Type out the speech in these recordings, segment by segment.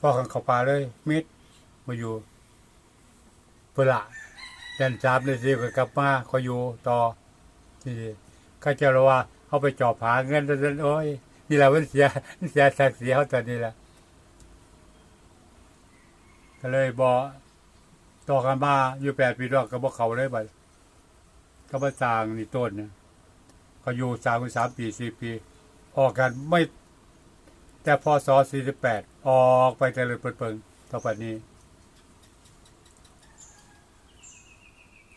พอกันเข้าป่าเลยมิดมาอยู่เพื่อละเดินสามเดือนสี่ก็กลับมาเขาอยู่ต่อที่เขาเจะรว่าเขาไปจอบหาเงินจนโอ้ยนี่แหละมันเสียนเสียศักดิ์ศรีเขาตอนนี้แหละก็เลยบอต่อกันมาอยู่แปดปีรอกก็บอกเขาเลยบัดก็มาสร้างนี่ต้นเนี่ยเขาอยู่สามสามปีสี่ปี ออกกันไม่ แต่พศ48 ออกไปแต่เลยเปิงต่อไปนี้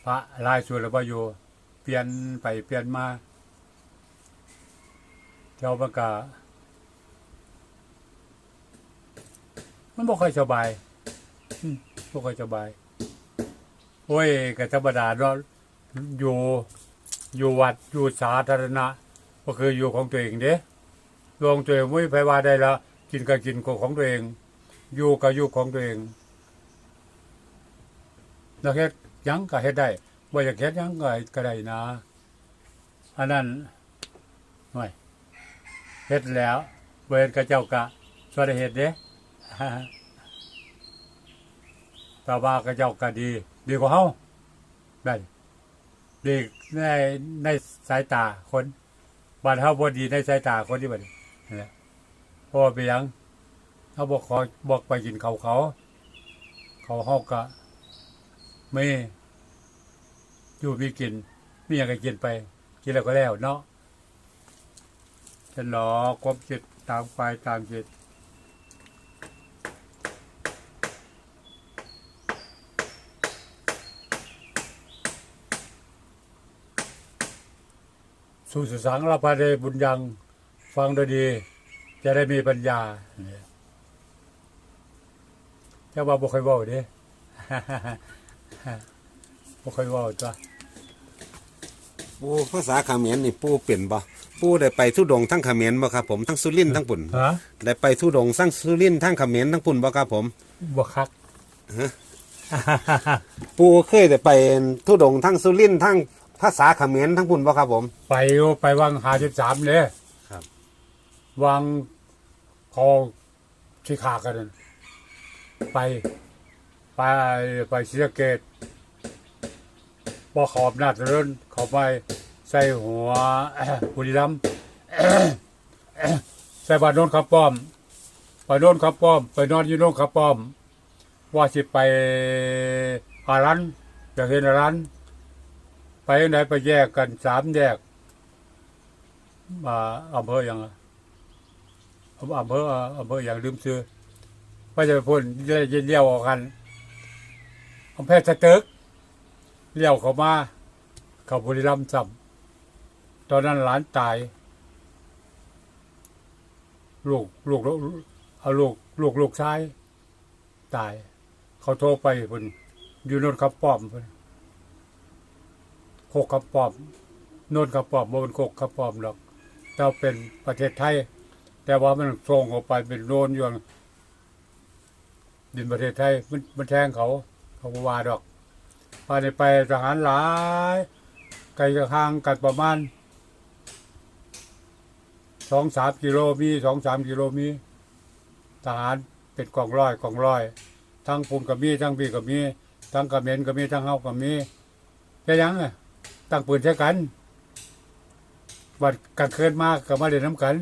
พระลายส่วนแล้วว่าอยู่เปลี่ยนไปเปลี่ยนมา เจ้าประกามันบ่ค่อยสบายบ่ค่อยสบาย โอ้ยก็ธรรมดาเนาะอยู่อยู่วัดอยู่สาธารณะก็คืออยู่ของตัวเองเด้ ลงตัวเองไม่ไปว่าได้ละ กินก็กินของตัวเอง อยู่ก็อยู่ของตัวเองแล้วเฮ็ดยังก็เฮ็ดได้บ่อยากเฮ็ดยังก็ก็ได้นะอันนั้นหน่เฮ็ดแล้วบ่เฮ็ดก็เจ้ากะสวได้เฮ็ดเด้แต่ว่าก็เจ้าก็ดี ดีกว่าเฮาได้ดีในในสายตาคนบ้านเฮาบ่ดีในสายตาคนที่บัดนี้นั่น พราะว่าไปยังเขาบอกขอบอกไปกินเขาเขา เขาหอกกะไม่อยู่มีกินมีอย่างก็กินไป กินแล้วก็แล้วเนาะฉันหลอความจิตตามไปตามจิตสู่สสังละพาเดบุญยังฟังดยดี จะได้มีปัญญาเนี่ยเจ้าว่าบ่เคยเว้าเด้บ่เคยเว้าตัวปูภาษาเขมรนี่ปูเปลี่ยนบ่ปูได้ไปทุดงค์ทั้งเขมรบ่ครับผมทั้งสุรินทร์ทั้งปุ่นฮะได้ไปทุดงค์ทั้งสุรินทร์ทั้งเขมรทั้งปุ่นบ่ครับผมบ่คักปูเคยได้ไปทุดงค์ทั้งสุรินทร์ทั้งภาษาเขมรทั้งปุ่นบ่ครับผม ไปอยู่ไปวัง53เลย วังเขาที่ขากัน ไป ไปไปศรีสะเกษบ่ขอบหน้าถนนเขาไปใส่หัวบุรีรัมใส่บานโนนขับป้อมไปโน่นขับป้อม ไปนอนอยู่โน่นขับป้อม ว่าสิไปอารันอยากเห็นอารันไปไหนไปแยกกันสามแยกมาอำเภออย่างอะ อำเภออำเภออย่างลืมซื้อไปจะไปพ่นเลี้ยวออกกันอำเภอสตึกเลี้ยวเข้ามาเข้าบุรีรัมย์ซ้ำตอนนั้นหลานตาย ลูกลูกเอาลูกลูกลูกชายตาย เขาโทรไปพ่นอยู่โนนขับป้อมพ่นโคกขับป้อมโนนขับป้อมบ่เป็นโคกขับป้อมหรอกแต่เป็นประเทศไทย แต่ว่ามันส่งออกไปเป็นโนนอยู่ดินประเทศไทยมันมันแทงเขา เขาบว่าดอกไปในไปทหารหลาย ไกลกับห่างกันประมาณสองสามกิโลมีสองสามกิโลมีทหารเป็นกองร้อยกองร้อย ทั้งปุ่นก็มีทั้งพี่ก็มีทั้งกระเมนก็มีทั้งเฮาก็มีแค่ยังอะตั้งปืนใช้กันบัดกลางคืนมากก็มาเล่นน้ำกัน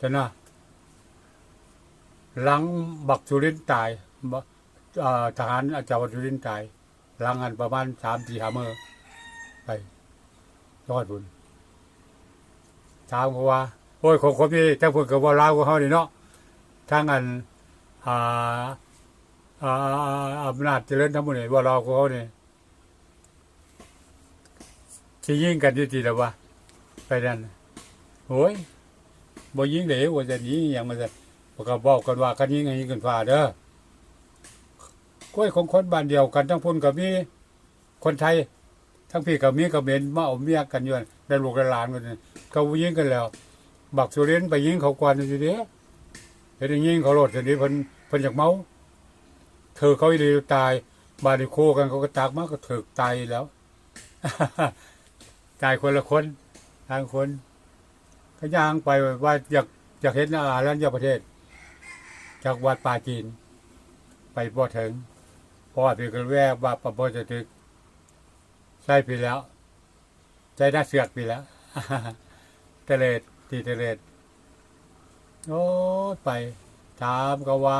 จะนะหลังบักสุรินตายทหารอาจารย์สุรินตายหลังกันประมาณสามสี่หาเมื่อไปยอดบุญถามเขาว่า โอ้ยของคนนี้ถ้าพูดกับว่าลาวของเขานี่เนาะทั้งอันอ่าอ่าอำนาจเจริญทั้งหมดเนี่ยว่าเราเขาเนี่ยที่ยิงกันอยู่ที่ละวะไปนั่นโอ้ย บ่ยิงเดี๋ยวว่าจะยิงอย่างมันจะบอกก็บอกกันว่ากันยิงให้ยิงกันฝ่าเด้อก้อยของคนบ้านเดียวกันทั้งพุ่นกับมีคนไทย ทั้งพี่กับมีกับเมนมาเอาเมียกันอยู่นั่นได้ลูกได้หลานกันนี่เขายิงกันแล้ว บักสุเรนไปยิงเขากวนอยู่เด้เฮ็ดให้ยิงเขาโลดเดี๋ยวนี้เพิ่นเพิ่นอยากเมาเธอเขาอีหลีตาย บาดนีโคกันเขาก็ตากมาก็ถึกตายแล้ว ตายคนละคนทางคน ก็ย่างไปว่าอยากอยากเห็นอาหารร้านยาประเทศ จากวัดป่าจีน ไปบ่ถึงพราะว่าพี่ก็แวกว่าปะบ่จะถึกใช่พี่แล้วใจน่าเสือกพี่แล้วเตเลดตีเตเลดโอ้ไป ถามก็ว่า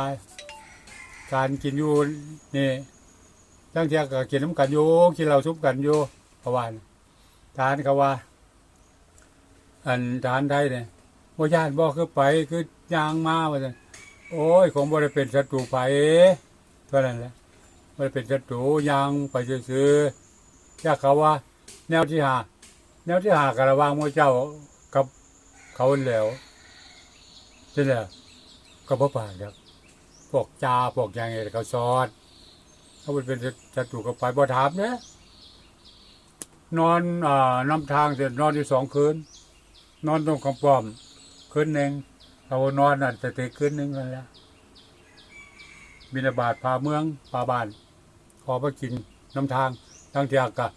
การกินอยู่นี่ตั้งเที่ยก็กินน้ำกันอยู่กินเหล้าซุปกันอยู่เพระวานทานเขาว่า อันทานไทยเนี่ยบ่ญาติบ่คือไปคือยางมาว่าซั่นโอ้ยคงบ่ได้เป็นศัตรูไปเท่านั้นแหละบ่ได้เป็นศัตรูยางไปซื่อๆยากเขาว่า แนวที่หาแนวที่หากระวางมู่เจ้ากับเขาแล้วนี่แหละก็บ่ปากครับพวกจาพวกยังไงเขาสอนเขาเป็นศัตรูก็ไปบ่ถามเด้นอนอ่านำทางเสร็จนอนอยู่สองคืน นอนตรงของปอมคืนหนึ่งเอานอนนั่นแต่ตื่นคืนหนึ่งนั่นแหละบินาบาตพาเมืองพาบ้านขอไปกินน้ำทางทั้งเที่ยกะ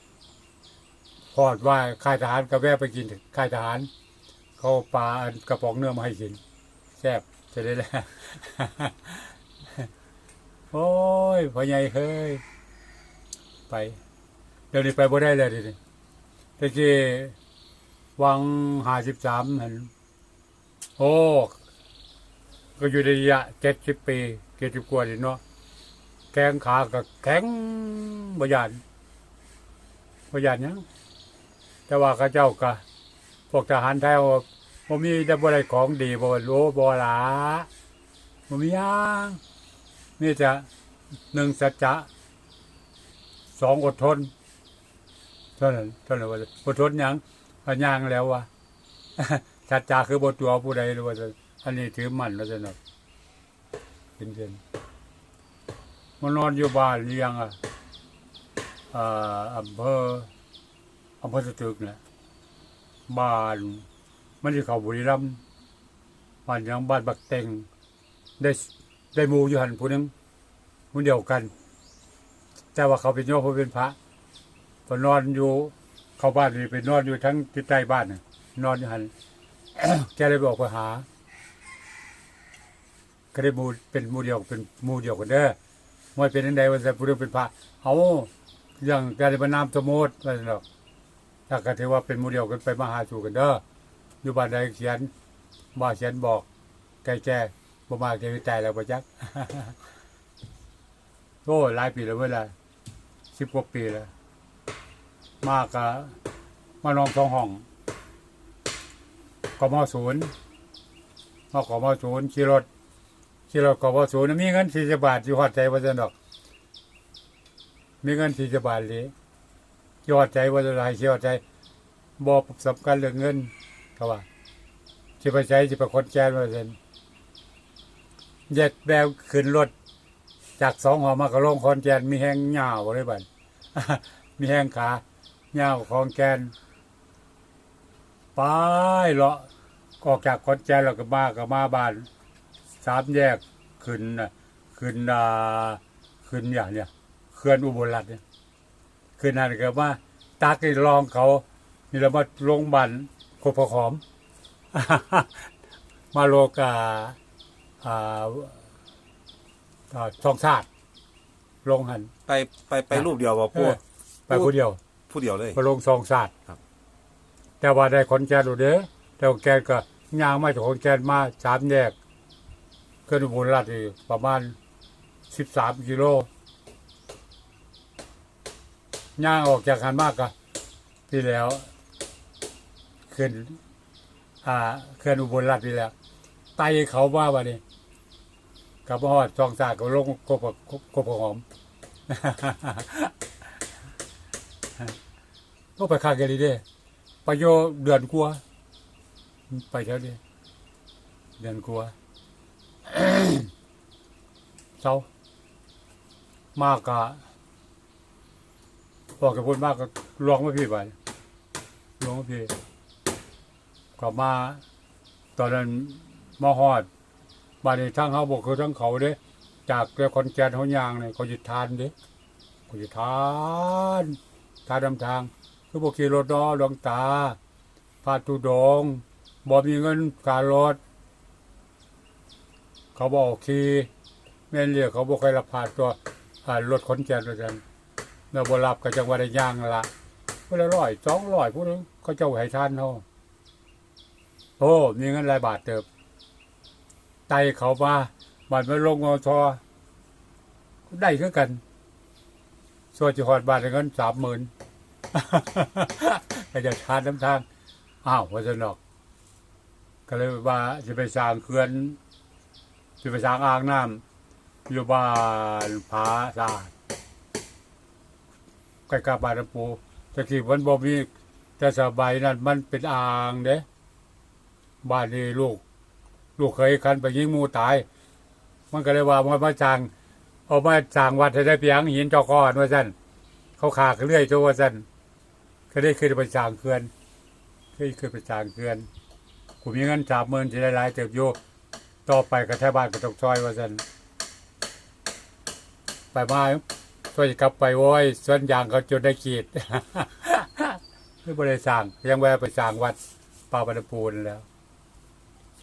พอดว่าค่ายทหารก็แวะไปกินค่ายทหาร เขาปลาอันกระป๋องเนื้อมาให้กินแซ่บจะได้แล้วโอ้ยพ่อใหญ่เฮ้ยไป เดี๋ยวนี้ไปบ่ได้เลยดิแต่กี้ วังห้าสิบสามเห็นโอ้ก็อยู่ในระยะเจ็ดสิบปีเจ็ดสิบกว่าดิเนาะแข้งขาก็แข็งบยานบยานหยังแต่ว่าเข้าเจ้าก็พวกทหารไทยว่าบ่มีได้บ่ได้ของดีบ่โลบ่หลาบ่มีหยังมีแต่หนึ่งสัจจะสองอดทนเท่านั้นเท่านั้นว่าอดทนยัง พย่างแล้ววะชัดจาคือบทตัวผู้ใดหรือว่าจะอันนี้ถือมันแล้วจะหนอกเป็นเช่นมันอนอยู่บ้านเลี้ยงอะอำเภออำเภอสตึกเนี่ยบ้านมันที่เขาบุรีรัมย์บ้านยังบ้านบักเต็งได้ได้มูอยู่หันผู้นึงผู้เดียวกัน แต่ว่าเขาเป็นโยมเขาเป็นพระพอนอนอยู่ เข้าบ้านนี่ไปนอนอยู่ทั้งที่ใต้บ้านน่ะนอนอยู่หัน แกเลยบอกไปหาก็ได้มูเป็นมูเดียวเป็นมูเดียวกันเด้อมวยเป็นยังไงวันจะพูดเป็นพระเอาอย่างแกเลยมานามสมมติว่าซั่นดอกถ้าก็ถือว่าเป็นมูเดียวกันไปมาหาสู่กันเด้ออยู่บ้านใดเขียนบ่าเขียนบอกแกแกบ่มาแกวิจัยแล้วบ่จักษ์โอ้หลายปีแล้วเวล่ะสิบกว่าปีแล้ว มากะมานองสองห้องกมศูนย์มากมศูนย์ขี่รถขี่รถกมศูนย์มีเงินสี่สิบบาทอยู่หอดใจว่าจะดอก มีเงินสี่สิบบาทเลยยอดใจว่าจะไรยอดใจบอกสำคัญเรื่องเงินเขาว่าจะไปใช้จะไปคนแจ้ว่าจะแยกแบวขึ้นรถจากสองหอมากระลงคอนแจนมีแห้งเหงาบ่ได้บัดมีแห้งขา เหงาของแกนไปเลาะออกจากคอนแจนแล้วก็มาก็มาบ้านสามแยกขึ้นน่ะขึ้นอ่าขึ้นอย่างเนี่ยเขื่อนอุบลรัตน์เนี่ยขึ้นนั่นก็ว่าตักไอ้รองเขานี่เรามาลงบันโคพหอม มาโลกาอ่าอ่าทองชาติลงหันไปไปไปรูปเดียวบ่เอปูอไปผู้เดียว ผู้เดียวเลยมาลงทองชาติครับ แต่ว่าได้ขอนแก่นอยู่เด้อแต่ขอนแก่นก็ย่างมาจากขอนแก่นมาสามแยกขึ้นอุบลราชอีกประมาณสิบสามกิโลย่างออกจากหันมากก็ที่แล้วขึ้นอ่าเคลื่อนอุบลราชนี่แหล้วไต่เขาว่าวันนี้กับฮอดจองสากก็ลงกบกบหอม ก็ไปคาเกลีเด้ไปโยเดือนกลัว ไปเท่านี้เดือนกลัวเศ้ามากกะบอกกับพูดมากก็ลองไม่พี่ไปลองไม่พี่กลับมาตอนนั้นมาฮอดบ้านในทั้งเขาบอกคือทั้งเขาเด้ จากเรือคอนแกนเขายางเนี่ยเขาหยุดทานเด้เขาหยุดทาน ทานดำทางคือบอกขี่รถดอดวงตาพาตุดงบ่มีเงินการรถเขาบอกขี่แม่นเรียกเขาบอกใครรับผ่าตัวรถขนแก่นด้วยกันเราบรับก็จังหวัดได้ย่างละเพื่อร้อยสองร้อยผู้นึงเขาเจ้าให้ทานเขาโอ้มีเงินหลายบาทเติบไตเขามาบัตรมาลงอทอได้คือกัน ส่วนจิฮอดบาทได้เงินสามหมื่นก็จะชาร์จน้ำทาง อ้าวว่าจะนอก ก็เลยว่าจะไปสร้างเขื่อนจะไปสร้างอ่างน้ำอยู่บ้านผาสาดใกล้กับบ้านปูแต่ที่มันบ่มีแต่สบายนั่นมันเป็นอ่างเด้บ้านนี้ลูก ลูกเคยคันไปยิงมูตาย มันก็เลยว่ามันมาจาง เอามาจางวัดให้ได้เพียงหินจอกอนว่าซั่นเขาขากันเรื่อยตัวว่าซั่นก็ได้ขึ้นไปจางเขื่อนเคยขึ้นไปจางเขื่อนผมมีเงินสามหมื่นจะได้หลายเติบโยต่อไปกระแทบ้านก็ต้องซอยว่าสันไปมาช่วยกลับไปโว้ยส่วนยางเขาจนได้ขีดไม่บริสั่งยังแวะไปสั่งวัดป่าบรรปูนแล้ว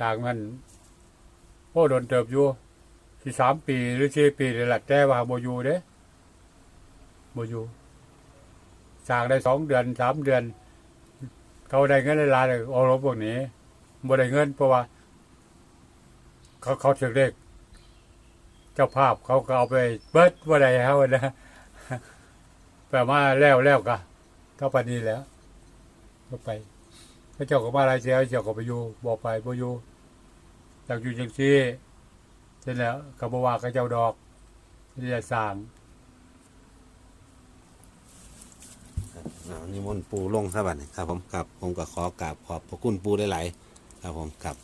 สั่งมันโอ้โดนเติบอยู่ ที่สามปีหรือสี่ปีเลยละแต่ว่าโมยูเด้โมยูสั่งได้สองเดือนสามเดือน เขาได้เงินหลายเลยเอารถพวกนี้บ่ได้เงินเพราะว่า เขาเขาถึงเลขเจ้าภาพเขาก็เอาไปเบิดบ่ได้เฮานะแปลว่าแล้วแล้วก็เท่าปานี้แล้วก็ไปพระเจ้าก็มาหลายเสียเจ้าก็ไปอยู่บ่ไปบ่อยู่อยากอยู่จังซี่ เสร็จแล้วก็บ่ว่ากับเจ้าดอกที่จะสร้างอ่านิมนต์ปูลงซะบัดนี้ครับผมครับผมก็ขอกราบขอบพระคุณปูหลายๆครับผมครับ